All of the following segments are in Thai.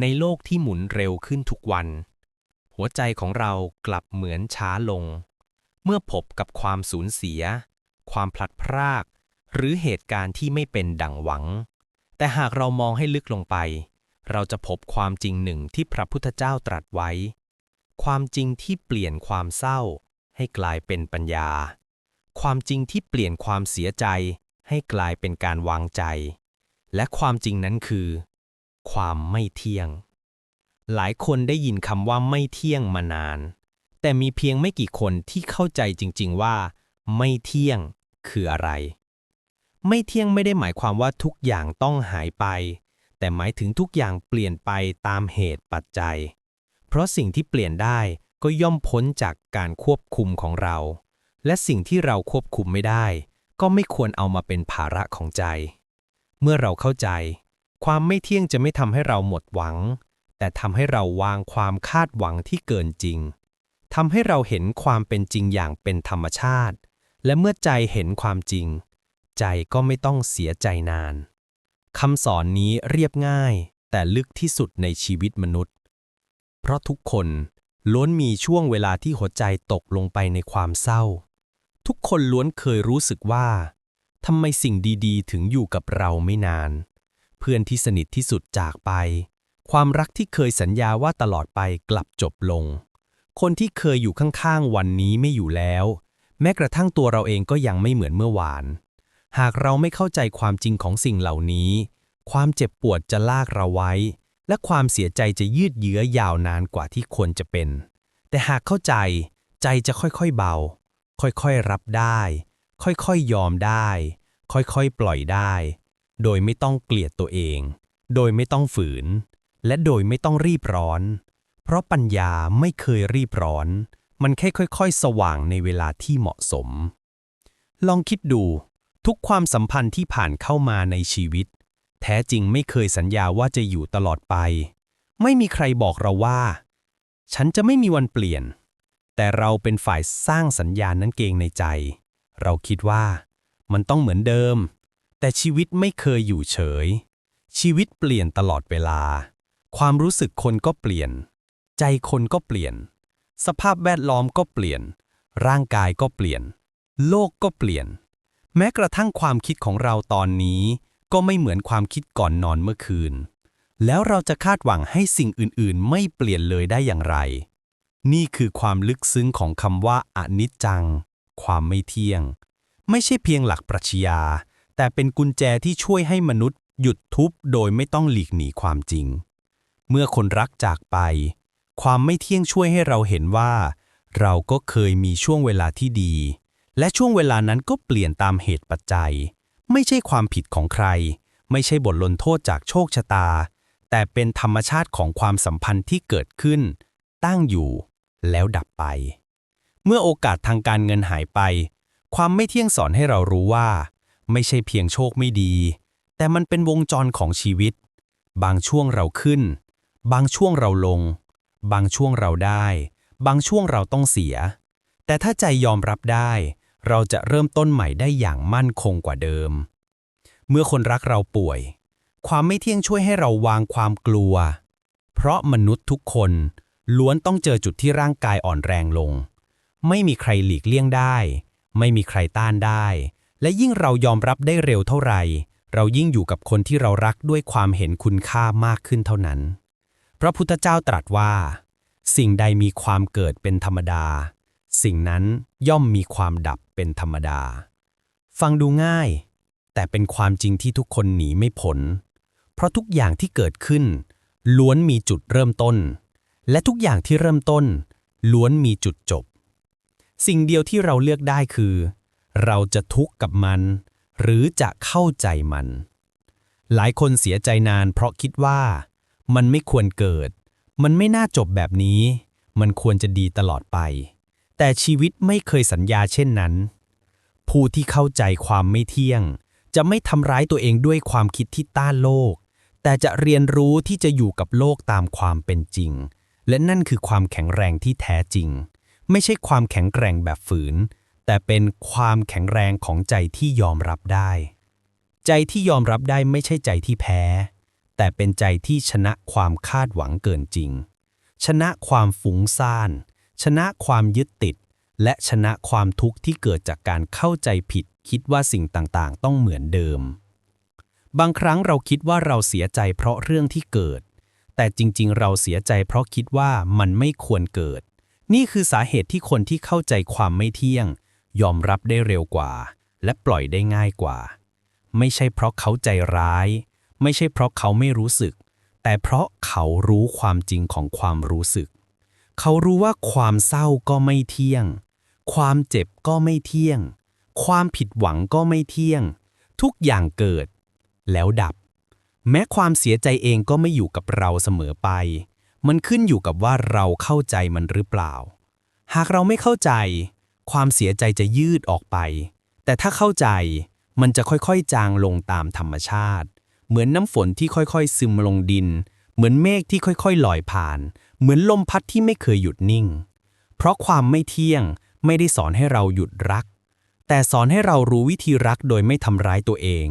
ในโลกที่หมุนเร็วขึ้นทุกวัน หัวใจของเรากลับเหมือนช้าลง เมื่อพบกับความสูญเสีย ความพลัดพราก หรือเหตุการณ์ที่ไม่เป็นดังหวัง แต่หากเรามองให้ลึกลงไป เราจะพบความจริงหนึ่งที่พระพุทธเจ้าตรัสไว้ ความจริงที่เปลี่ยนความเศร้า ให้กลายเป็นปัญญา ความจริงที่เปลี่ยนความเสียใจ ให้กลายเป็นการวางใจ และความจริงนั้นคือ ความไม่เที่ยง หลายคนได้ยินคำว่าไม่เที่ยงมานาน แต่มีเพียงไม่กี่คนที่เข้าใจจริง ๆ ว่า ไม่เที่ยงคืออะไร ไม่เที่ยงไม่ได้หมายความว่าทุกอย่างต้องหายไป แต่หมายถึงทุกอย่างเปลี่ยนไปตามเหตุปัจจัย เพราะสิ่งที่เปลี่ยนได้ก็ย่อมพ้นจากการควบคุมของเรา และสิ่งที่เราควบคุมไม่ได้ ก็ไม่ควรเอามาเป็นภาระของใจ เมื่อเราเข้าใจ ความไม่เที่ยงจะไม่ทำให้เราหมดหวัง แต่ทำให้เราวางความคาดหวังที่เกินจริงทำให้เราเห็นความเป็นจริงอย่างเป็นธรรมชาติ และเมื่อใจเห็นความจริง ใจก็ไม่ต้องเสียใจนานคำสอนนี้เรียบง่าย แต่ลึกที่สุดในชีวิตมนุษย์ เพราะทุกคนล้วนมีช่วงเวลาที่หัวใจตกลงไปในความเศร้า ทุกคนล้วนเคยรู้สึกว่าทำไมสิ่งดีๆ ถึงอยู่กับเราไม่นาน เพื่อนที่สนิทที่สุดจากไป ความรักที่เคยสัญญาว่าตลอดไปกลับจบลง คนที่เคยอยู่ข้างๆวันนี้ไม่อยู่แล้ว แม้กระทั่งตัวเราเองก็ยังไม่เหมือนเมื่อวาน หากเราไม่เข้าใจความจริงของสิ่งเหล่านี้ ความเจ็บปวดจะลากเราไว้ และความเสียใจจะยืดเยื้อยาวนานกว่าที่ควรจะเป็น แต่หากเข้าใจ ใจจะค่อยๆเบา ค่อยๆรับได้ ค่อยๆยอมได้ ค่อยๆปล่อยได้ โดยไม่ต้องเกลียดตัวเอง โดยไม่ต้องฝืน และโดยไม่ต้องรีบร้อน เพราะปัญญาไม่เคยรีบร้อน มันแค่ค่อย ๆ สว่างในเวลาที่เหมาะสม ลองคิดดู ทุกความสัมพันธ์ที่ผ่านเข้ามาในชีวิต แท้จริงไม่เคยสัญญาว่าจะอยู่ตลอดไป ไม่มีใครบอกเราว่า ฉันจะไม่มีวันเปลี่ยน แต่เราเป็นฝ่ายสร้างสัญญาณนั้นเกงในใจ เราคิดว่า มันต้องเหมือนเดิม แต่ชีวิตไม่เคยอยู่เฉย ชีวิตเปลี่ยนตลอดเวลา ความรู้สึกคนก็เปลี่ยน ใจคนก็เปลี่ยน สภาพแวดล้อมก็เปลี่ยน ร่างกายก็เปลี่ยน โลกก็เปลี่ยน แม้กระทั่งความคิดของเราตอนนี้ ก็ไม่เหมือนความคิดก่อนนอนเมื่อคืน แล้วเราจะคาดหวังให้สิ่งอื่นๆ ไม่เปลี่ยนเลยได้อย่างไร นี่คือความลึกซึ้งของคำว่าอนิจจัง ความไม่เที่ยง ไม่ใช่เพียงหลักปรัชญา แต่เป็นกุญแจที่ช่วยให้มนุษย์หยุดทุบโดยไม่ต้องหลีกหนีความจริง เมื่อคนรักจากไป ความไม่เที่ยงช่วยให้เราเห็นว่า เราก็เคยมีช่วงเวลาที่ดี และช่วงเวลานั้นก็เปลี่ยนตามเหตุปัจจัย ไม่ใช่ความผิดของใคร ไม่ใช่บทลงโทษจากโชคชะตา แต่เป็นธรรมชาติของความสัมพันธ์ที่เกิดขึ้น ตั้งอยู่ แล้วดับไป เมื่อโอกาสทางการเงินหายไป ความไม่เที่ยงสอนให้เรารู้ว่า ไม่ใช่เพียงโชคไม่ดี แต่มันเป็นวงจรของชีวิต บางช่วงเราขึ้น บางช่วงเราลง บางช่วงเราได้ บางช่วงเราต้องเสีย แต่ถ้าใจยอมรับได้ เราจะเริ่มต้นใหม่ได้อย่างมั่นคงกว่าเดิม เมื่อคนรักเราป่วย ความไม่เที่ยงช่วยให้เราวางความกลัว เพราะมนุษย์ทุกคนล้วนต้องเจอจุดที่ร่างกายอ่อนแรงลง ไม่มีใครหลีกเลี่ยงได้ ไม่มีใครต้านได้ และยิ่งเรายอมรับได้เร็วเท่าไหร่ เรายิ่งอยู่กับคนที่เรารักด้วยความเห็นคุณค่ามากขึ้นเท่านั้น พระพุทธเจ้าตรัสว่า สิ่งใดมีความเกิดเป็นธรรมดา สิ่งนั้นย่อมมีความดับเป็นธรรมดา ฟังดูง่าย แต่เป็นความจริงที่ทุกคนหนีไม่พ้นเพราะทุกอย่างที่เกิดขึ้น ล้วนมีจุดเริ่มต้น และทุกอย่างที่เริ่มต้น ล้วนมีจุดจบ สิ่งเดียวที่เราเลือกได้คือ เราจะทุกข์กับมัน หรือจะเข้าใจมัน หลายคนเสียใจนานเพราะคิดว่า มันไม่ควรเกิด มันไม่น่าจบแบบนี้ มันควรจะดีตลอดไป แต่ชีวิตไม่เคยสัญญาเช่นนั้น ผู้ที่เข้าใจความไม่เที่ยง จะไม่ทำร้ายตัวเองด้วยความคิดที่ต้านโลก แต่จะเรียนรู้ที่จะอยู่กับโลกตามความเป็นจริง และนั่นคือความแข็งแรงที่แท้จริง ไม่ใช่ความแข็งแกร่งแบบฝืน แต่เป็นความแข็งแรงของใจที่ยอมรับได้ ใจที่ยอมรับได้ไม่ใช่ใจที่แพ้ แต่เป็นใจที่ชนะความคาดหวังเกินจริง ชนะความฟุ้งซ่าน ชนะความยึดติด และชนะความทุกข์ที่เกิดจากการเข้าใจผิด คิดว่าสิ่งต่างๆ ต้องเหมือนเดิม บางครั้งเราคิดว่าเราเสียใจเพราะเรื่องที่เกิด แต่จริงๆ เราเสียใจเพราะคิดว่ามันไม่ควรเกิด นี่คือสาเหตุที่คนที่เข้าใจความไม่เที่ยง ยอมรับได้เร็วกว่า และปล่อยได้ง่ายกว่า ไม่ใช่เพราะเขาใจร้าย ไม่ใช่เพราะเขาไม่รู้สึก แต่เพราะเขารู้ความจริงของความรู้สึก เขารู้ว่าความเศร้าก็ไม่เที่ยง ความเจ็บก็ไม่เที่ยง ความผิดหวังก็ไม่เที่ยง ทุกอย่างเกิด แล้วดับ แม้ความเสียใจเองก็ไม่อยู่กับเราเสมอไป มันขึ้นอยู่กับว่าเราเข้าใจมันหรือเปล่า หากเราไม่เข้าใจ ความเสียใจจะยืดออกไป แต่ถ้าเข้าใจมันจะค่อยๆ จางลงตามธรรมชาติ เหมือนน้ำฝนที่ค่อยๆ ซึมลงดิน เหมือนเมฆที่ค่อยๆลอยผ่าน เหมือนลมพัดที่ไม่เคยหยุดนิ่ง เพราะความไม่เที่ยงไม่ได้สอนให้เราหยุดรัก แต่สอนให้เรารู้วิธีรักโดยไม่ทำร้ายตัวเอง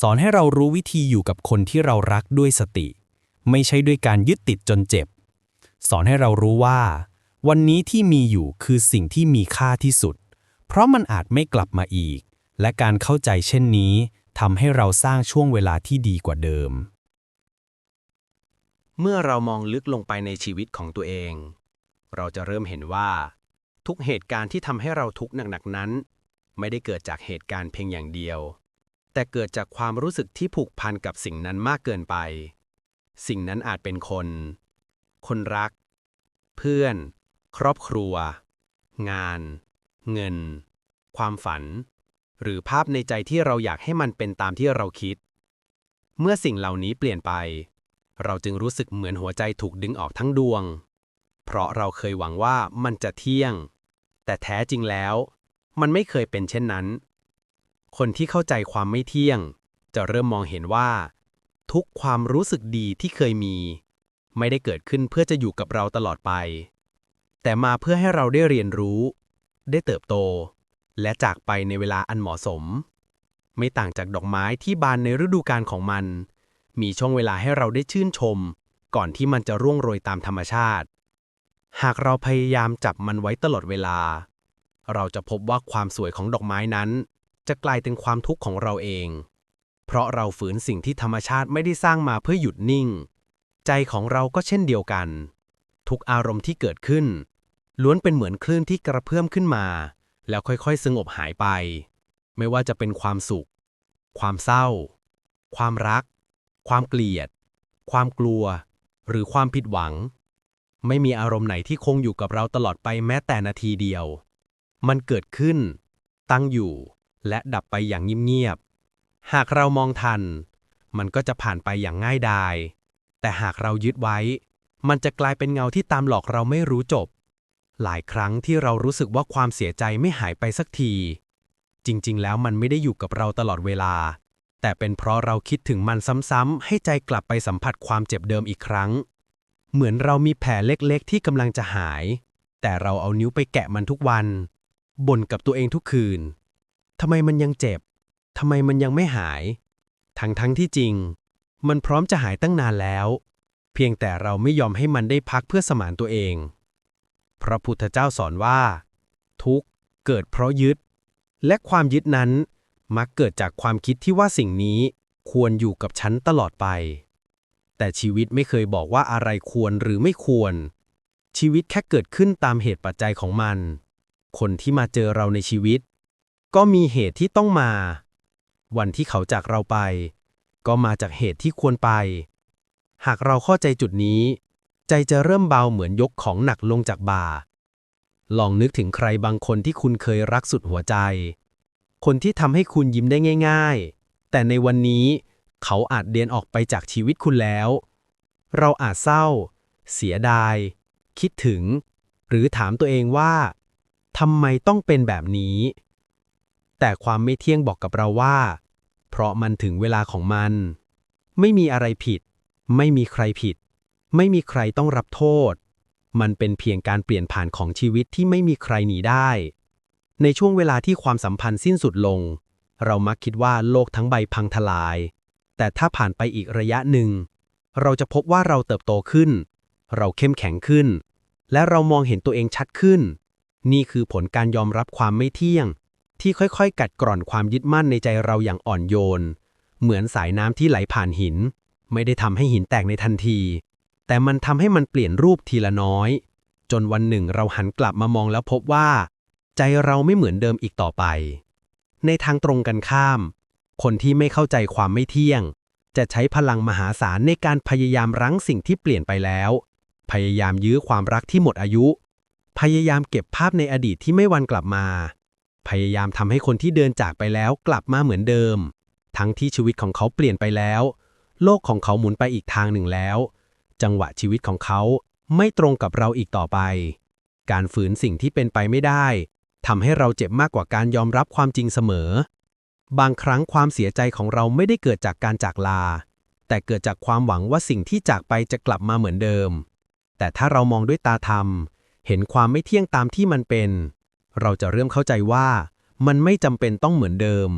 สอนให้เรารู้วิธีอยู่กับคนที่เรารักด้วยสติ ไม่ใช่ด้วยการยึดติดจนเจ็บ สอนให้เรารู้ว่า วันนี้ที่มีอยู่คือสิ่งที่มีค่าที่สุด เพราะมันอาจไม่กลับมาอีก และการเข้าใจเช่นนี้ทำให้เราสร้างช่วงเวลาที่ดีกว่าเดิม เมื่อเรามองลึกลงไปในชีวิตของตัวเอง เราจะเริ่มเห็นว่า ทุกเหตุการณ์ที่ทำให้เราทุกข์หนักๆนั้น ไม่ได้เกิดจากเหตุการณ์เพียงอย่างเดียว แต่เกิดจากความรู้สึกที่ผูกพันกับสิ่งนั้นมากเกินไป สิ่งนั้นอาจเป็นคน คนรัก เพื่อน ครอบครัว งาน เงิน ความฝัน หรือภาพในใจที่เราอยากให้มันเป็นตามที่เราคิด เมื่อสิ่งเหล่านี้เปลี่ยนไป เราจึงรู้สึกเหมือนหัวใจถูกดึงออกทั้งดวง เพราะเราเคยหวังว่ามันจะเที่ยง แต่แท้จริงแล้ว มันไม่เคยเป็นเช่นนั้น คนที่เข้าใจความไม่เที่ยง จะเริ่มมองเห็นว่า ทุกความรู้สึกดีที่เคยมี ไม่ได้เกิดขึ้นเพื่อจะอยู่กับเราตลอดไป แต่มาเพื่อให้เราได้เรียนรู้ ได้เติบโต และจากไปในเวลาอันเหมาะสม ไม่ต่างจากดอกไม้ที่บานในฤดูกาลของมัน มีช่วงเวลาให้เราได้ชื่นชม ก่อนที่มันจะร่วงโรยตามธรรมชาติ หากเราพยายามจับมันไว้ตลอดเวลา เราจะพบว่าความสวยของดอกไม้นั้น จะกลายเป็นความทุกข์ของเราเอง เพราะเราฝืนสิ่งที่ธรรมชาติไม่ได้สร้างมาเพื่อหยุดนิ่ง ใจของเราก็เช่นเดียวกัน ทุกอารมณ์ที่เกิดขึ้น ล้วนเป็นเหมือนคลื่นที่กระเพื่อมขึ้นมา แล้วค่อยๆ สงบหายไป ไม่ว่าจะเป็นความสุข ความเศร้า ความรัก ความเกลียด ความกลัว หรือความผิดหวัง ไม่มีอารมณ์ไหนที่คงอยู่กับเราตลอดไปแม้แต่นาทีเดียว มันเกิดขึ้น ตั้งอยู่ และดับไปอย่างเงียบๆหากเรามองทัน มันก็จะผ่านไปอย่างง่ายดาย แต่หากเรายึดไว้ มันจะกลายเป็นเงาที่ตามหลอกเราไม่รู้จบ หลายครั้งที่เรารู้สึกว่าความเสียใจไม่หายไปสักที จริงๆ แล้วมันไม่ได้อยู่กับเราตลอดเวลา แต่เป็นเพราะเราคิดถึงมันซ้ำๆ ให้ใจกลับไปสัมผัสความเจ็บเดิมอีกครั้ง เหมือนเรามีแผลเล็กๆ ที่กำลังจะหาย แต่เราเอานิ้วไปแกะมันทุกวันบ่นกับตัวเองทุกคืนทำไมมันยังเจ็บทำไมมันยังไม่หาย ทั้งทั้งๆที่จริง มันพร้อมจะหายตั้งนานแล้ว เพียงแต่เราไม่ยอมให้มันได้พักเพื่อสมานตัวเอง พระพุทธเจ้าสอนว่า ทุกข์เกิดเพราะยึด และความยึดนั้นมักเกิดจากความคิดที่ว่าสิ่งนี้ควรอยู่กับฉันตลอดไป แต่ชีวิตไม่เคยบอกว่าอะไรควรหรือไม่ควร ชีวิตแค่เกิดขึ้นตามเหตุปัจจัยของมัน คนที่มาเจอเราในชีวิต ก็มีเหตุที่ต้องมา วันที่เขาจากเราไป ก็มาจากเหตุที่ควรไป หากเราเข้าใจจุดนี้ ใจจะเริ่มเบาเหมือนยกของหนักลงจากบ่า ลองนึกถึงใครบางคนที่คุณเคยรักสุดหัวใจ คนที่ทำให้คุณยิ้มได้ง่าย ๆ แต่ในวันนี้เขาอาจเดียนออกไปจากชีวิตคุณแล้ว เราอาจเศร้า เสียดาย คิดถึง หรือถามตัวเองว่าทำไมต้องเป็นแบบนี้ แต่ความไม่เที่ยงบอกกับเราว่า เพราะมันถึงเวลาของมัน ไม่มีอะไรผิด ไม่มีใครผิด ไม่มีใครต้องรับโทษ มันเป็นเพียงการเปลี่ยนผ่านของชีวิตที่ไม่มีใครหนีได้ ในช่วงเวลาที่ความสัมพันธ์สิ้นสุดลง เรามักคิดว่าโลกทั้งใบพังทลาย แต่ถ้าผ่านไปอีกระยะหนึ่ง เราจะพบว่าเราเติบโตขึ้น เราเข้มแข็งขึ้น และเรามองเห็นตัวเองชัดขึ้น นี่คือผลการยอมรับความไม่เที่ยง ที่ค่อยๆ กัดกร่อนความยึดมั่นในใจเราอย่างอ่อนโยน เหมือนสายน้ำที่ไหลผ่านหิน ไม่ได้ทำให้หินแตกในทันที แต่มันทำให้มันเปลี่ยนรูปทีละน้อย จนวันหนึ่งเราหันกลับมามองแล้วพบว่า ใจเราไม่เหมือนเดิมอีกต่อไป ในทางตรงกันข้าม คนที่ไม่เข้าใจความไม่เที่ยง จะใช้พลังมหาศาลในการพยายามรั้งสิ่งที่เปลี่ยนไปแล้ว พยายามยื้อความรักที่หมดอายุ พยายามเก็บภาพในอดีตที่ไม่วันกลับมา พยายามทำให้คนที่เดินจากไปแล้วกลับมาเหมือนเดิม ทั้งที่ชีวิตของเขาเปลี่ยนไปแล้ว โลกของเขาหมุนไปอีกทางหนึ่งแล้ว จังหวะชีวิตของเขาไม่ตรงกับเราอีกต่อไป การฝืนสิ่งที่เป็นไปไม่ได้ทำให้เราเจ็บมากกว่าการยอมรับความจริงเสมอ บางครั้งความเสียใจของเราไม่ได้เกิดจากการจากลา แต่เกิดจากความหวังว่าสิ่งที่จากไปจะกลับมาเหมือนเดิม แต่ถ้าเรามองด้วยตาธรรม เห็นความไม่เที่ยงตามที่มันเป็น เราจะเริ่มเข้าใจว่า มันไม่จำเป็นต้องเหมือนเดิม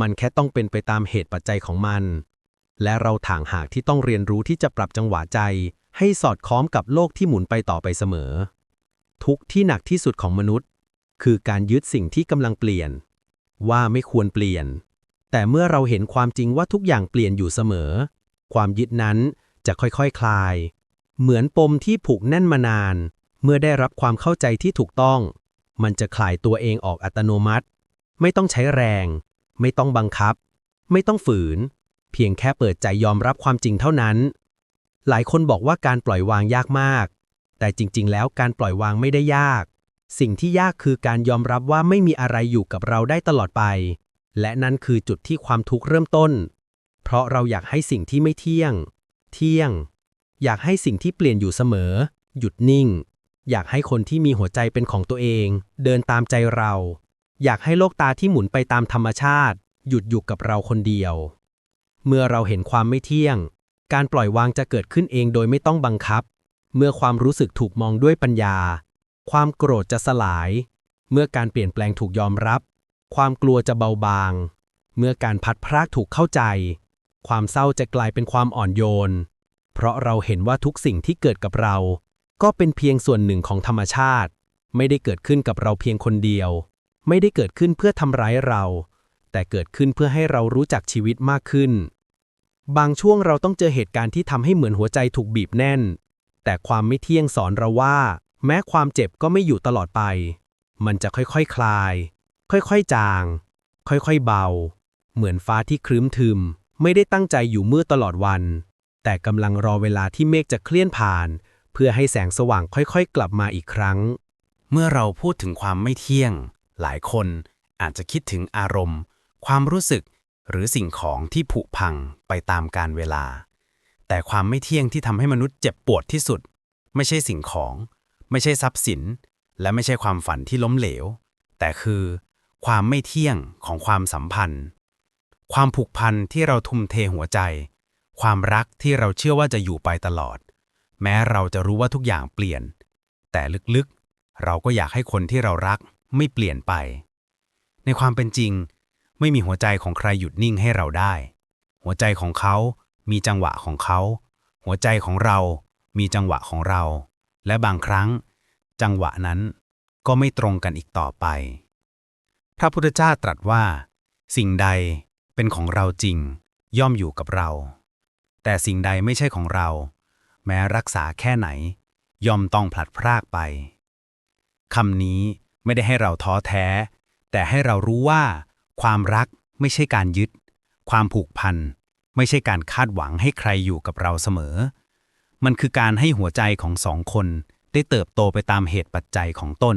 มันแค่ต้องเป็นไปตามเหตุปัจจัยของมัน และเราถ่างหากที่ต้องเรียนรู้ที่จะปรับจังหวะใจ ให้สอดคล้องกับโลกที่หมุนไปต่อไปเสมอ ทุกที่หนักที่สุดของมนุษย์ คือการยึดสิ่งที่กำลังเปลี่ยน ว่าไม่ควรเปลี่ยน แต่เมื่อเราเห็นความจริงว่าทุกอย่างเปลี่ยนอยู่เสมอ ความยึดนั้นจะค่อยๆคคลาย เหมือนปมที่ผูกแน่นมานาน เมื่อได้รับความเข้าใจที่ถูกต้อง มันจะคลายตัวเองออกอัตโนมัติ ไม่ต้องใช้แรง ไม่ต้องบังคับ ไม่ต้องฝืน เพียงแค่เปิดใจยอมรับความจริงเท่านั้น หลายคนบอกว่าการปล่อยวางยากมาก แต่จริง ๆ แล้วการปล่อยวางไม่ได้ยาก สิ่งที่ยากคือการยอมรับว่าไม่มีอะไรอยู่กับเราได้ตลอดไป และนั่นคือจุดที่ความทุกข์เริ่มต้น เพราะเราอยากให้สิ่งที่ไม่เที่ยง เที่ยง อยากให้สิ่งที่เปลี่ยนอยู่เสมอ หยุดนิ่ง อยากให้คนที่มีหัวใจเป็นของตัวเอง เดินตามใจเรา อยากให้โลกตาที่หมุนไปตามธรรมชาติ หยุดอยู่กับเราคนเดียว เมื่อเราเห็นความไม่เที่ยง การปล่อยวางจะเกิดขึ้นเองโดยไม่ต้องบังคับ เมื่อความรู้สึกถูกมองด้วยปัญญา ความโกรธจะสลาย เมื่อการเปลี่ยนแปลงถูกยอมรับ ความกลัวจะเบาบาง เมื่อการพัดพรากถูกเข้าใจ ความเศร้าจะกลายเป็นความอ่อนโยน เพราะเราเห็นว่าทุกสิ่งที่เกิดกับเรา ก็เป็นเพียงส่วนหนึ่งของธรรมชาติ ไม่ได้เกิดขึ้นกับเราเพียงคนเดียว ไม่ได้เกิดขึ้นเพื่อทำร้ายเรา แต่เกิดขึ้นเพื่อให้เรารู้จักชีวิตมากขึ้น บางช่วงเราต้องเจอเหตุการณ์ที่ทำให้เหมือนหัวใจถูกบีบแน่น แต่ความไม่เที่ยงสอนเราว่า แม้ความเจ็บก็ไม่อยู่ตลอดไป มันจะค่อยๆคคลาย ค่อยๆจาง ค่อยๆเบา เหมือนฟ้าที่ครึ้มทึม ไม่ได้ตั้งใจอยู่มืดตลอดวัน แต่กำลังรอเวลาที่เมฆจะเคลื่อนผ่าน เพื่อให้แสงสว่างค่อยๆ กลับมาอีกครั้ง เมื่อเราพูดถึงความไม่เที่ยง หลายคนอาจจะคิดถึงอารมณ์ ความรู้สึก หรือสิ่งของที่ผุพังไปตามกาลเวลา แต่ความไม่เที่ยงที่ทำให้มนุษย์เจ็บปวดที่สุด ไม่ใช่สิ่งของ ไม่ใช่ทรัพย์สิน และไม่ใช่ความฝันที่ล้มเหลว แต่คือ ความไม่เที่ยงของความสัมพันธ์ ความผูกพันที่เราทุ่มเทหัวใจ ความรักที่เราเชื่อว่าจะอยู่ไปตลอด แม้เราจะรู้ว่าทุกอย่างเปลี่ยน แต่ลึกๆ เราก็อยากให้คนที่เรารักไม่เปลี่ยนไป ในความเป็นจริง ไม่มีหัวใจของใครหยุดนิ่งให้เราได้ หัวใจของเขามีจังหวะของเขา หัวใจของเรามีจังหวะของเรา และบางครั้ง จังหวะนั้นก็ไม่ตรงกันอีกต่อไป พระพุทธเจ้าตรัสว่า สิ่งใดเป็นของเราจริง ย่อมอยู่กับเรา แต่สิ่งใดไม่ใช่ของเรา แม้รักษาแค่ไหน ย่อมต้องผลัดพรากไปคำนี้ไม่ได้ให้เราท้อแท้ แต่ให้เรารู้ว่า ความรักไม่ใช่การยึด ความผูกพัน ไม่ใช่การคาดหวังให้ใครอยู่กับเราเสมอ มันคือการให้หัวใจของสองคนได้เติบโตไปตามเหตุปัจจัยของต้น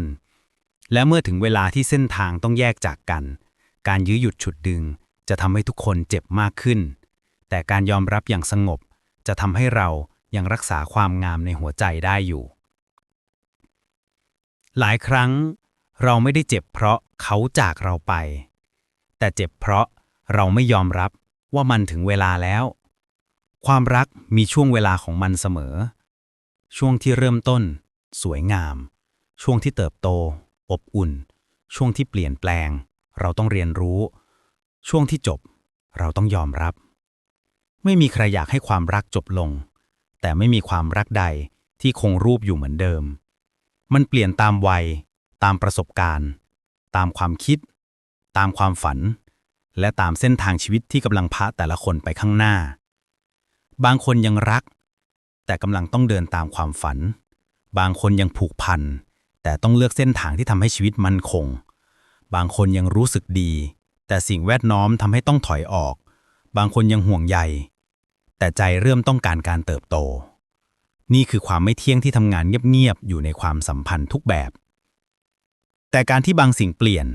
และเมื่อถึงเวลาที่เส้นทางต้องแยกจากกัน การยื้อหยุดฉุดดึง จะทำให้ทุกคนเจ็บมากขึ้น แต่การยอมรับอย่างสงบ จะทำให้เรายังรักษาความงามในหัวใจได้อยู่ หลายครั้งเราไม่ได้เจ็บเพราะเขาจากเราไป แต่เจ็บเพราะเราไม่ยอมรับว่ามันถึงเวลาแล้ว ความรักมีช่วงเวลาของมันเสมอ ช่วงที่เริ่มต้น สวยงาม ช่วงที่เติบโต อบอุ่น ช่วงที่เปลี่ยนแปลง เราต้องเรียนรู้ ช่วงที่จบ เราต้องยอมรับ ไม่มีใครอยากให้ความรักจบลง แต่ไม่มีความรักใดที่คงรูปอยู่เหมือนเดิม มันเปลี่ยนตามวัย ตามประสบการณ์ ตามความคิด ตามความฝัน และตามเส้นทางชีวิตที่กำลังพาแต่ละคนไปข้างหน้า บางคนยังรัก แต่กำลังต้องเดินตามความฝัน บางคนยังผูกพัน แต่ต้องเลือกเส้นทางที่ทำให้ชีวิตมั่นคง บางคนยังรู้สึกดี แต่สิ่งแวดล้อมทำให้ต้องถอยออก บางคนยังห่วงใย แต่ใจเริ่มต้องการการเติบโต นี่คือความไม่เที่ยงที่ทำงานเงียบๆอยู่ในความสัมพันธ์ทุกแบบแต่การที่บางสิ่งเปลี่ยน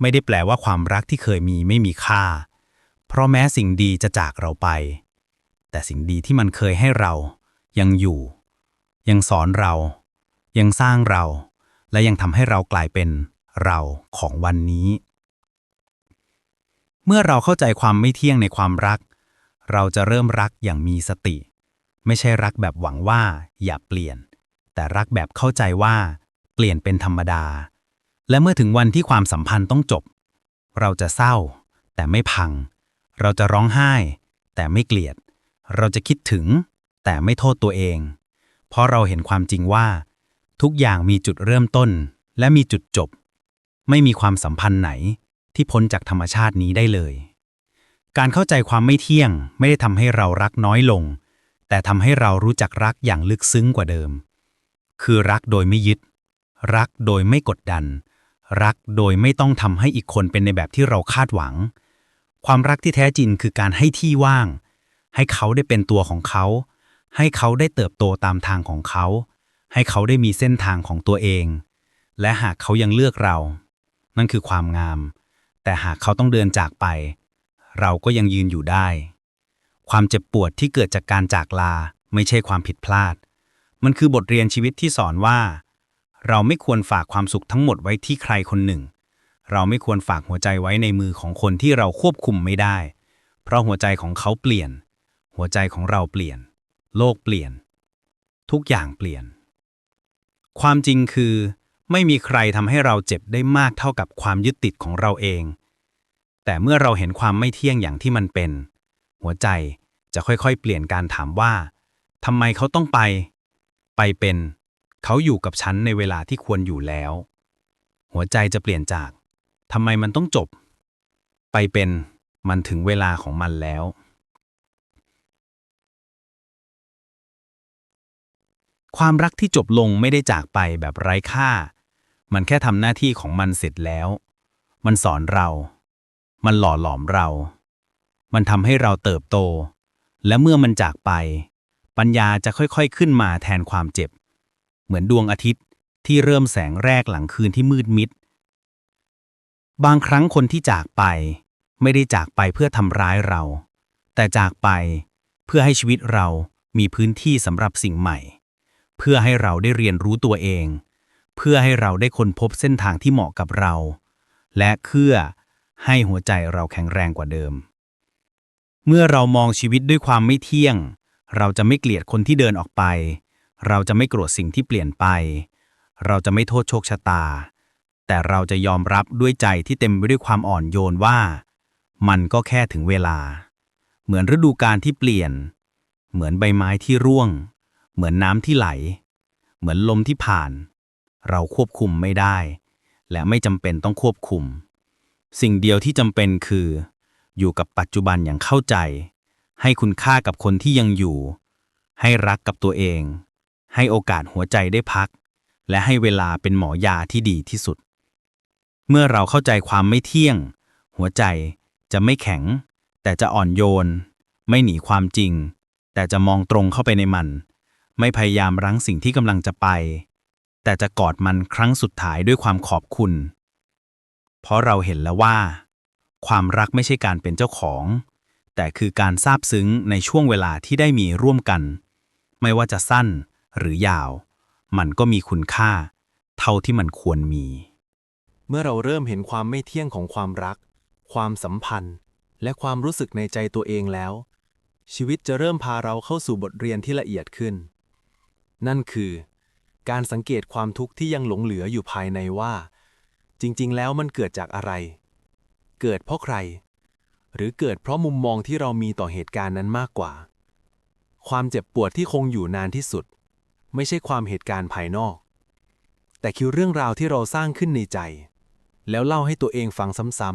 ไม่ได้แปลว่าความรักที่เคยมีไม่มีค่า เพราะแม้สิ่งดีจะจากเราไป แต่สิ่งดีที่มันเคยให้เรายังอยู่ ยังสอนเรา ยังสร้างเรา และยังทำให้เรากลายเป็นเราของวันนี้ เมื่อเราเข้าใจความไม่เที่ยงในความรัก เราจะเริ่มรักอย่างมีสติ ไม่ใช่รักแบบหวังว่า อย่าเปลี่ยน แต่รักแบบเข้าใจว่า เปลี่ยนเป็นธรรมดา และเมื่อถึงวันที่ความสัมพันธ์ต้องจบ เราจะเศร้า แต่ไม่พัง เราจะร้องไห้ แต่ไม่เกลียด เราจะคิดถึง แต่ไม่โทษตัวเอง เพราะเราเห็นความจริงว่า ทุกอย่างมีจุดเริ่มต้น และมีจุดจบ ไม่มีความสัมพันธ์ไหนที่พ้นจากธรรมชาตินี้ได้เลย การเข้าใจความไม่เที่ยงไม่ได้ทำให้เรารักน้อยลง แต่ทำให้เรารู้จักรักอย่างลึกซึ้งกว่าเดิม คือรักโดยไม่ยึด รักโดยไม่กดดัน รักโดยไม่ต้องทำให้อีกคนเป็นในแบบที่เราคาดหวัง ความรักที่แท้จริงคือการให้ที่ว่าง ให้เขาได้เป็นตัวของเขา ให้เขาได้เติบโตตามทางของเขา ให้เขาได้มีเส้นทางของตัวเอง และหากเขายังเลือกเรา นั่นคือความงาม แต่หากเขาต้องเดินจากไป เราก็ยังยืนอยู่ได้ ความเจ็บปวดที่เกิดจากการจากลาไม่ใช่ความผิดพลาด มันคือบทเรียนชีวิตที่สอนว่า เราไม่ควรฝากความสุขทั้งหมดไว้ที่ใครคนหนึ่ง เราไม่ควรฝากหัวใจไว้ในมือของคนที่เราควบคุมไม่ได้ เพราะหัวใจของเขาเปลี่ยน หัวใจของเราเปลี่ยน โลกเปลี่ยน ทุกอย่างเปลี่ยน ความจริงคือ ไม่มีใครทำให้เราเจ็บได้มากเท่ากับความยึดติดของเราเอง แต่เมื่อเราเห็นความไม่เที่ยงอย่างที่มันเป็น หัวใจจะค่อยๆ เปลี่ยนการถามว่าทำไมเขาต้องไป ไปเป็น เขาอยู่กับฉันในเวลาที่ควรอยู่แล้ว หัวใจจะเปลี่ยนจากทำไมมันต้องจบ ไปเป็นมันถึงเวลาของมันแล้ว ความรักที่จบลงไม่ได้จากไปแบบไร้ค่า มันแค่ทำหน้าที่ของมันเสร็จแล้ว มันสอนเรา มันหล่อหลอมเรา มันทำให้เราเติบโต และเมื่อมันจากไป ปัญญาจะค่อยๆขึ้นมาแทนความเจ็บ เหมือนดวงอาทิตย์ที่เริ่มแสงแรกหลังคืนที่มืดมิด บางครั้งคนที่จากไป ไม่ได้จากไปเพื่อทำร้ายเรา แต่จากไปเพื่อให้ชีวิตเรามีพื้นที่สำหรับสิ่งใหม่ เพื่อให้เราได้เรียนรู้ตัวเอง เพื่อให้เราได้ค้นพบเส้นทางที่เหมาะกับเรา และเพื่อให้หัวใจเราแข็งแรงกว่าเดิม เมื่อเรามองชีวิตด้วยความไม่เที่ยง เราจะไม่เกลียดคนที่เดินออกไป เราจะไม่โกรธสิ่งที่เปลี่ยนไป เราจะไม่โทษโชคชะตา แต่เราจะยอมรับด้วยใจที่เต็มไปด้วยความอ่อนโยนว่า มันก็แค่ถึงเวลา เหมือนฤดูกาลที่เปลี่ยน เหมือนใบไม้ที่ร่วง เหมือนน้ำที่ไหล เหมือนลมที่ผ่าน เราควบคุมไม่ได้ และไม่จำเป็นต้องควบคุม สิ่งเดียวที่จำเป็นคือ อยู่กับปัจจุบันอย่างเข้าใจ ให้คุณค่ากับคนที่ยังอยู่ ให้รักกับตัวเอง ให้โอกาสหัวใจได้พัก และให้เวลาเป็นหมอยาที่ดีที่สุด เมื่อเราเข้าใจความไม่เที่ยง หัวใจจะไม่แข็ง แต่จะอ่อนโยน ไม่หนีความจริง แต่จะมองตรงเข้าไปในมัน ไม่พยายามรั้งสิ่งที่กำลังจะไป แต่จะกอดมันครั้งสุดท้ายด้วยความขอบคุณ เพราะเราเห็นแล้วว่า ความรักไม่ใช่การเป็นเจ้าของ แต่คือการซาบซึ้งในช่วงเวลาที่ได้มีร่วมกัน ไม่ว่าจะสั้น หรือยาว มันก็มีคุณค่า เท่าที่มันควรมี เมื่อเราเริ่มเห็นความไม่เที่ยงของความรัก ความสัมพันธ์ และความรู้สึกในใจตัวเองแล้ว ชีวิตจะเริ่มพาเราเข้าสู่บทเรียนที่ละเอียดขึ้น นั่นคือ การสังเกตความทุกข์ที่ยังหลงเหลืออยู่ภายในว่า จริง ๆ แล้วมันเกิดจากอะไร เกิดเพราะใคร หรือเกิดเพราะมุมมองที่เรามีต่อเหตุการณ์นั้นมากกว่าความเจ็บปวดที่คงอยู่นานที่สุด ไม่ใช่ความเหตุการณ์ภายนอก แต่คือเรื่องราวที่เราสร้างขึ้นในใจ แล้วเล่าให้ตัวเองฟังซ้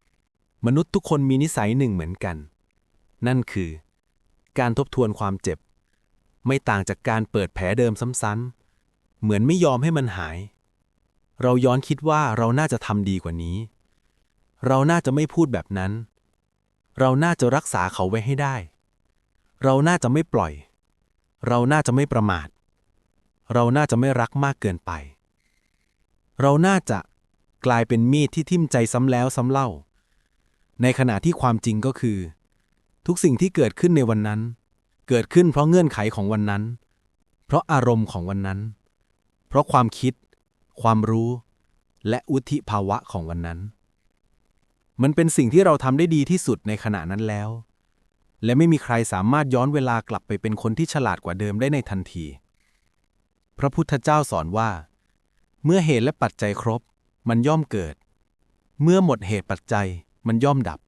ำๆมนุษย์ทุกคนมีนิสัยหนึ่งเหมือนกัน นั่นคือ การทบทวนความเจ็บ ไม่ต่างจากการเปิดแผลเดิมซ้ำๆเหมือนไม่ยอมให้มันหาย เราย้อนคิดว่าเราน่าจะทำดีกว่านี้ เราน่าจะไม่พูดแบบนั้น เราน่าจะรักษาเขาไว้ให้ได้ เราน่าจะไม่ปล่อยเราน่าจะไม่ประมาท เราน่าจะไม่รักมากเกินไป เราน่าจะกลายเป็นมีดที่ทิ่มใจซ้ำแล้วซ้ำเล่า ในขณะที่ความจริงก็คือ ทุกสิ่งที่เกิดขึ้นในวันนั้น เกิดขึ้นเพราะเงื่อนไขของวันนั้น เพราะอารมณ์ของวันนั้น เพราะความคิด ความรู้ และอุทิภาวะของวันนั้น มันเป็นสิ่งที่เราทำได้ดีที่สุดในขณะนั้นแล้ว และไม่มีใครสามารถย้อนเวลากลับไปเป็นคนที่ฉลาดกว่าเดิมได้ในทันที พระพุทธเจ้าสอนว่า เมื่อเหตุและปัจจัยครบ มันย่อมเกิด เมื่อหมดเหตุปัจจัยมันย่อมดับ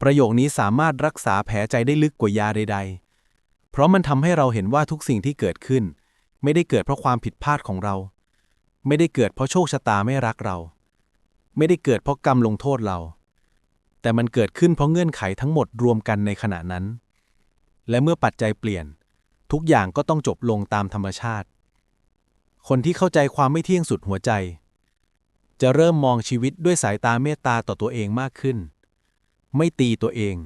ประโยคนี้สามารถรักษาแผลใจได้ลึกกว่ายาใด ๆ เพราะมันทำให้เราเห็นว่าทุกสิ่งที่เกิดขึ้น ไม่ได้เกิดเพราะความผิดพลาดของเรา ไม่ได้เกิดเพราะโชคชะตาไม่รักเรา ไม่ได้เกิดเพราะกรรมลงโทษเรา แต่มันเกิดขึ้นเพราะเงื่อนไขทั้งหมดรวมกันในขณะนั้น และเมื่อปัจจัยเปลี่ยน ทุกอย่างก็ต้องจบลงตามธรรมชาติ คนที่เข้าใจความไม่เที่ยงสุดหัวใจ จะเริ่มมองชีวิตด้วยสายตาเมตตาต่อตัวเองมากขึ้น ไม่ตีตัวเอง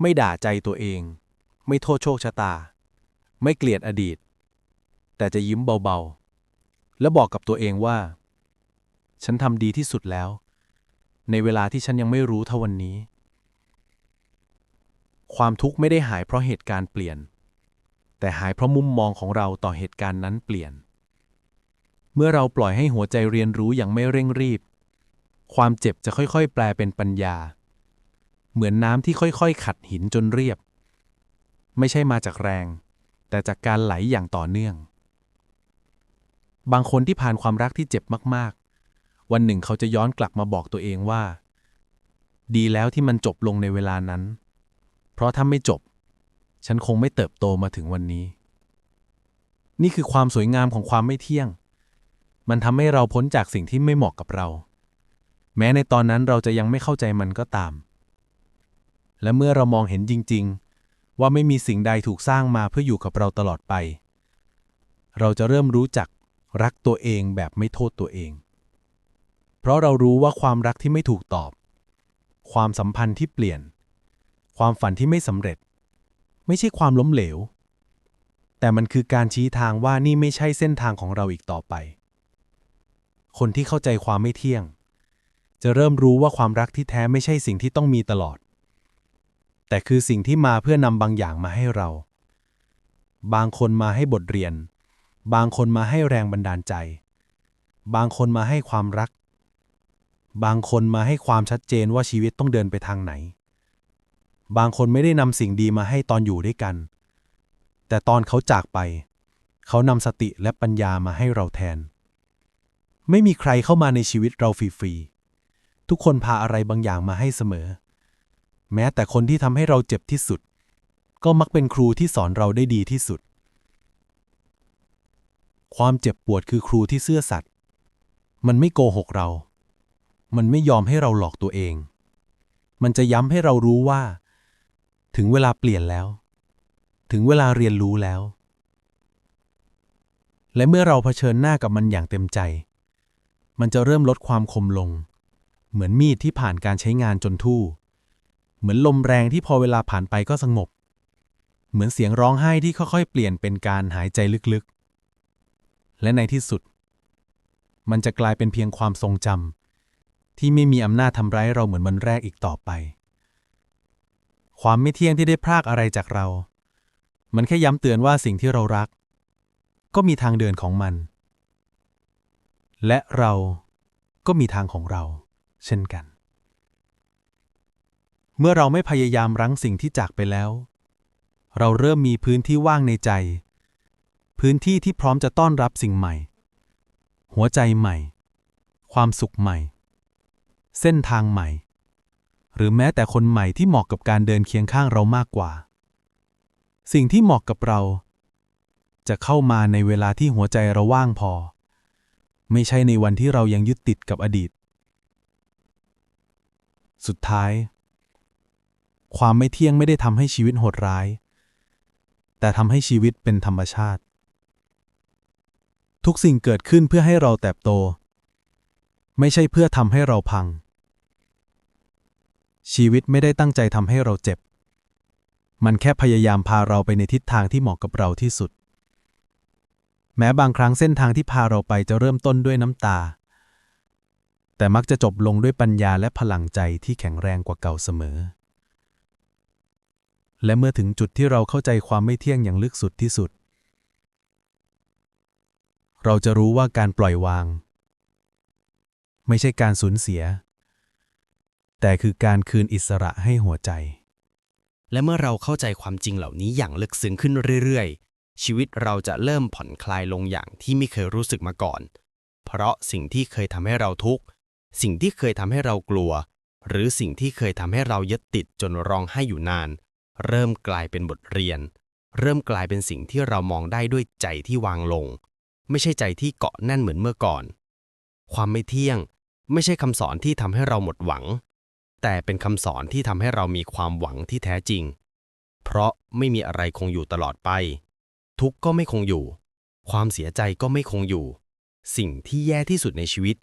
ไม่ด่าใจตัวเอง ไม่โทษโชคชะตา ไม่เกลียดอดีต แต่จะยิ้มเบาๆ และบอกกับตัวเองว่า ฉันทำดีที่สุดแล้ว ในเวลาที่ฉันยังไม่รู้เท่าวันนี้ ความทุกข์ไม่ได้หายเพราะเหตุการณ์เปลี่ยน แต่หายเพราะมุมมองของเราต่อเหตุการณ์นั้นเปลี่ยน เมื่อเราปล่อยให้หัวใจเรียนรู้อย่างไม่เร่งรีบ ความเจ็บจะค่อยๆ แปลเป็นปัญญา เหมือนน้ำที่ค่อยๆ ขัดหินจนเรียบ ไม่ใช่มาจากแรง แต่จากการไหลอย่างต่อเนื่อง บางคนที่ผ่านความรักที่เจ็บมากๆ วันหนึ่งเขาจะย้อนกลับมาบอกตัวเองว่า ดีแล้วที่มันจบลงในเวลานั้น เพราะถ้าไม่จบ ฉันคงไม่เติบโตมาถึงวันนี้ นี่คือความสวยงามของความไม่เที่ยง มันทำให้เราพ้นจากสิ่งที่ไม่เหมาะกับเรา แม้ในตอนนั้นเราจะยังไม่เข้าใจมันก็ตาม และเมื่อเรามองเห็นจริง ๆ ว่าไม่มีสิ่งใดถูกสร้างมาเพื่ออยู่กับเราตลอดไป เราจะเริ่มรู้จักรักตัวเองแบบไม่โทษตัวเอง เพราะเรารู้ว่าความรักที่ไม่ถูกตอบ ความสัมพันธ์ที่เปลี่ยน ความฝันที่ไม่สำเร็จ ไม่ใช่ความล้มเหลว แต่มันคือการชี้ทางว่านี่ไม่ใช่เส้นทางของเราอีกต่อไป คนที่เข้าใจความไม่เที่ยง จะเริ่มรู้ว่าความรักที่แท้ไม่ใช่สิ่งที่ต้องมีตลอด แต่คือสิ่งที่มาเพื่อนำบางอย่างมาให้เรา บางคนมาให้บทเรียน บางคนมาให้แรงบันดาลใจ บางคนมาให้ความรัก บางคนมาให้ความชัดเจนว่าชีวิตต้องเดินไปทางไหน บางคนไม่ได้นำสิ่งดีมาให้ตอนอยู่ด้วยกัน แต่ตอนเขาจากไป เขานำสติและปัญญามาให้เราแทน ไม่มีใครเข้ามาในชีวิตเราฟรีๆ ทุกคนพาอะไรบางอย่างมาให้เสมอ แม้แต่คนที่ทำให้เราเจ็บที่สุด ก็มักเป็นครูที่สอนเราได้ดีที่สุด ความเจ็บปวดคือครูที่เซื่อสัตย์ มันไม่โกหกเรา มันไม่ยอมให้เราหลอกตัวเอง มันจะย้ำให้เรารู้ว่า ถึงเวลาเปลี่ยนแล้ว ถึงเวลาเรียนรู้แล้ว และเมื่อเราเผชิญหน้ากับมันอย่างเต็มใจ มันจะเริ่มลดความคมลง เหมือนมีดที่ผ่านการใช้งานจนทู่ เหมือนลมแรงที่พอเวลาผ่านไปก็สงบ เหมือนเสียงร้องไห้ที่ค่อยๆ เปลี่ยนเป็นการหายใจลึกๆ และในที่สุด มันจะกลายเป็นเพียงความทรงจำที่ไม่มีอำนาจทำร้ายเราเหมือนวันแรกอีกต่อไป ความไม่เที่ยงที่ได้พรากอะไรจากเรา มันแค่ย้ำเตือนว่าสิ่งที่เรารัก ก็มีทางเดินของมัน และเราก็มีทางของเรา เช่นกัน เมื่อเราไม่พยายามรั้งสิ่งที่จากไปแล้ว เราเริ่มมีพื้นที่ว่างในใจ พื้นที่ที่พร้อมจะต้อนรับสิ่งใหม่ หัวใจใหม่ ความสุขใหม่ เส้นทางใหม่ หรือแม้แต่คนใหม่ที่เหมาะกับการเดินเคียงข้างเรามากกว่า สิ่งที่เหมาะกับเรา จะเข้ามาในเวลาที่หัวใจเราว่างพอ ไม่ใช่ในวันที่เรายังยึดติดกับอดีต สุดท้าย ความไม่เที่ยงไม่ได้ทำให้ชีวิตโหดร้าย แต่ทำให้ชีวิตเป็นธรรมชาติ ทุกสิ่งเกิดขึ้นเพื่อให้เราเติบโต ไม่ใช่เพื่อทำให้เราพัง ชีวิตไม่ได้ตั้งใจทำให้เราเจ็บ มันแค่พยายามพาเราไปในทิศทางที่เหมาะกับเราที่สุด แม้บางครั้งเส้นทางที่พาเราไปจะเริ่มต้นด้วยน้ำตา แต่มักจะจบลงด้วยปัญญาและพลังใจที่แข็งแรงกว่าเก่าเสมอ และเมื่อถึงจุดที่เราเข้าใจความไม่เที่ยงอย่างลึกสุดที่สุด เราจะรู้ว่าการปล่อยวาง ไม่ใช่การสูญเสีย แต่คือการคืนอิสระให้หัวใจและเมื่อเราเข้าใจความจริงเหล่านี้อย่างลึกซึ้งขึ้นเรื่อยๆ ชีวิตเราจะเริ่มผ่อนคลายลงอย่างที่ไม่เคยรู้สึกมาก่อน เพราะสิ่งที่เคยทำให้เราทุกข์ สิ่งที่เคยทำให้เรากลัว หรือสิ่งที่เคยทำให้เรายึดติดจนร้องไห้อยู่นาน เริ่มกลายเป็นบทเรียน เริ่มกลายเป็นสิ่งที่เรามองได้ด้วยใจที่วางลง ไม่ใช่ใจที่เกาะแน่นเหมือนเมื่อก่อน ความไม่เที่ยง ไม่ใช่คำสอนที่ทำให้เราหมดหวัง แต่เป็นคำสอนที่ทำให้เรามีความหวังที่แท้จริง เพราะไม่มีอะไรคงอยู่ตลอดไป ทุกข์ก็ไม่คงอยู่ ความเสียใจก็ไม่คงอยู่ สิ่งที่แย่ที่สุดในชีวิต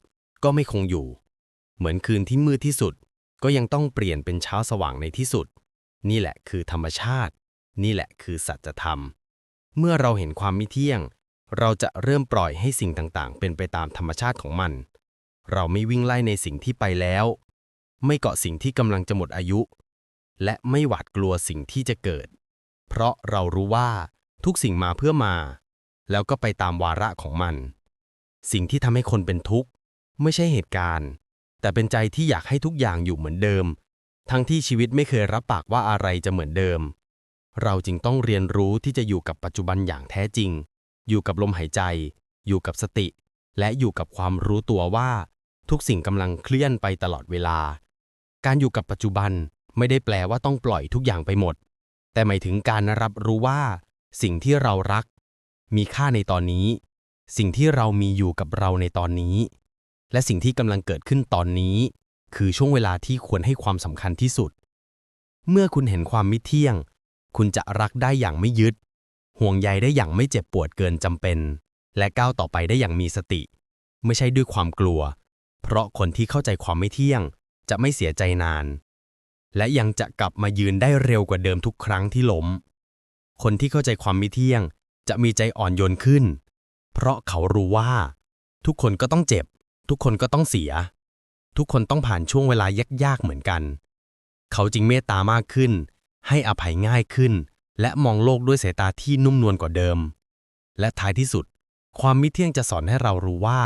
ก็ไม่คงอยู่ เหมือนคืนที่มืดที่สุด ก็ยังต้องเปลี่ยนเป็นเช้าสว่างในที่สุด นี่แหละคือธรรมชาติ นี่แหละคือสัจธรรม เมื่อเราเห็นความไม่เที่ยง เราจะเริ่มปล่อยให้สิ่งต่างๆ เป็นไปตามธรรมชาติของมัน เราไม่วิ่งไล่ในสิ่งที่ไปแล้ว ไม่เกาะสิ่งที่กำลังจะหมดอายุ และไม่หวาดกลัวสิ่งที่จะเกิด เพราะเรารู้ว่า ทุกสิ่งมาเพื่อมา แล้วก็ไปตามวาระของมัน สิ่งที่ทำให้คนเป็นทุกข์ ไม่ใช่เหตุการณ์ แต่เป็นใจที่อยากให้ทุกอย่างอยู่เหมือนเดิม ทั้งที่ชีวิตไม่เคยรับปากว่าอะไรจะเหมือนเดิม เราจึงต้องเรียนรู้ที่จะอยู่กับปัจจุบันอย่างแท้จริง อยู่กับลมหายใจ อยู่กับสติ และอยู่กับความรู้ตัวว่า ทุกสิ่งกำลังเคลื่อนไปตลอดเวลา การอยู่กับปัจจุบันไม่ได้แปลว่าต้องปล่อยทุกอย่างไปหมด แต่หมายถึงการรับรู้ว่า สิ่งที่เรารัก มีค่าในตอนนี้ สิ่งที่เรามีอยู่กับเราในตอนนี้ และสิ่งที่กำลังเกิดขึ้นตอนนี้ คือช่วงเวลาที่ควรให้ความสำคัญที่สุด เมื่อคุณเห็นความไม่เที่ยง คุณจะรักได้อย่างไม่ยึด ห่วงใยได้อย่างไม่เจ็บปวดเกินจำเป็น และก้าวต่อไปได้อย่างมีสติ ไม่ใช่ด้วยความกลัว เพราะคนที่เข้าใจความไม่เที่ยง จะไม่เสียใจนาน และยังจะกลับมายืนได้เร็วกว่าเดิมทุกครั้งที่ล้ม คนที่เข้าใจความไม่เที่ยง จะมีใจอ่อนโยนขึ้น เพราะเขารู้ว่า ทุกคนก็ต้องเจ็บ ทุกคนก็ต้องเสีย ทุกคนต้องผ่านช่วงเวลายากๆเหมือนกัน เขาจึงเมตตามากขึ้น ให้อภัยง่ายขึ้น และมองโลกด้วยสายตาที่นุ่มนวลกว่าเดิม และท้ายที่สุด ความมิเที่ยงจะสอนให้เรารู้ว่า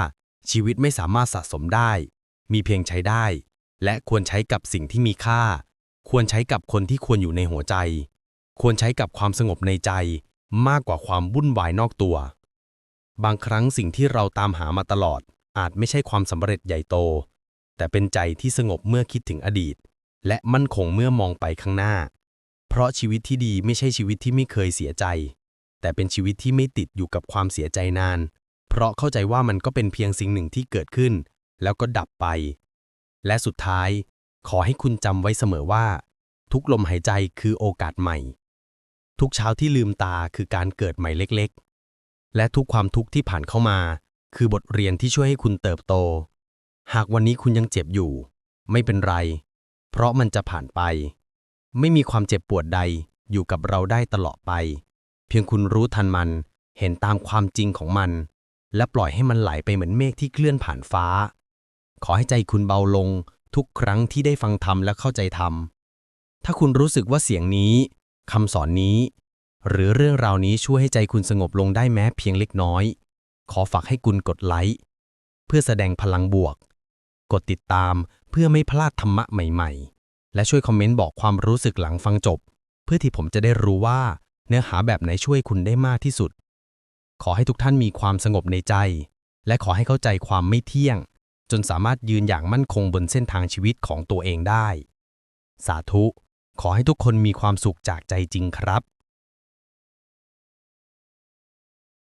ชีวิตไม่สามารถสะสมได้ มีเพียงใช้ได้ และควรใช้กับสิ่งที่มีค่า ควรใช้กับคนที่ควรอยู่ในหัวใจ ควรใช้กับความสงบในใจมากกว่าความวุ่นวายนอกตัว บางครั้งสิ่งที่เราตามหามาตลอด อาจไม่ใช่ความสำเร็จใหญ่โต แต่เป็นใจที่สงบเมื่อคิดถึงอดีต และมั่นคงเมื่อมองไปข้างหน้า เพราะชีวิตที่ดีไม่ใช่ชีวิตที่ไม่เคยเสียใจ แต่เป็นชีวิตที่ไม่ติดอยู่กับความเสียใจนาน เพราะเข้าใจว่ามันก็เป็นเพียงสิ่งหนึ่งที่เกิดขึ้น แล้วก็ดับไป และสุดท้าย ขอให้คุณจำไว้เสมอว่า ทุกลมหายใจคือโอกาสใหม่ ทุกเช้าที่ลืมตาคือการเกิดใหม่เล็กๆ และทุกความทุกข์ที่ผ่านเข้ามา คือบทเรียนที่ช่วยให้คุณเติบโต หากวันนี้คุณยังเจ็บอยู่ ไม่เป็นไร เพราะมันจะผ่านไป ไม่มีความเจ็บปวดใดอยู่กับเราได้ตลอดไป เพียงคุณรู้ทันมัน เห็นตามความจริงของมัน และปล่อยให้มันไหลไปเหมือนเมฆที่เคลื่อนผ่านฟ้า ขอให้ใจคุณเบาลงทุกครั้งที่ได้ฟังธรรมและเข้าใจธรรมถ้าคุณรู้สึกว่าเสียงนี้ คำสอนนี้ หรือเรื่องราวนี้ช่วยให้ใจคุณสงบลงได้แม้เพียงเล็กน้อย ขอฝากให้คุณกดไลค์เพื่อแสดงพลังบวก กดติดตามเพื่อไม่พลาดธรรมะใหม่ ๆ และช่วยคอมเมนต์บอกความรู้สึกหลังฟังจบ เพื่อที่ผมจะได้รู้ว่า เนื้อหาแบบไหนช่วยคุณได้มากที่สุด ขอให้ทุกท่านมีความสงบในใจ และขอให้เข้าใจความไม่เที่ยง จนสามารถยืนอย่างมั่นคงบนเส้นทางชีวิตของตัวเองได้ สาธุ ขอให้ทุกคนมีความสุขจากใจจริงครับ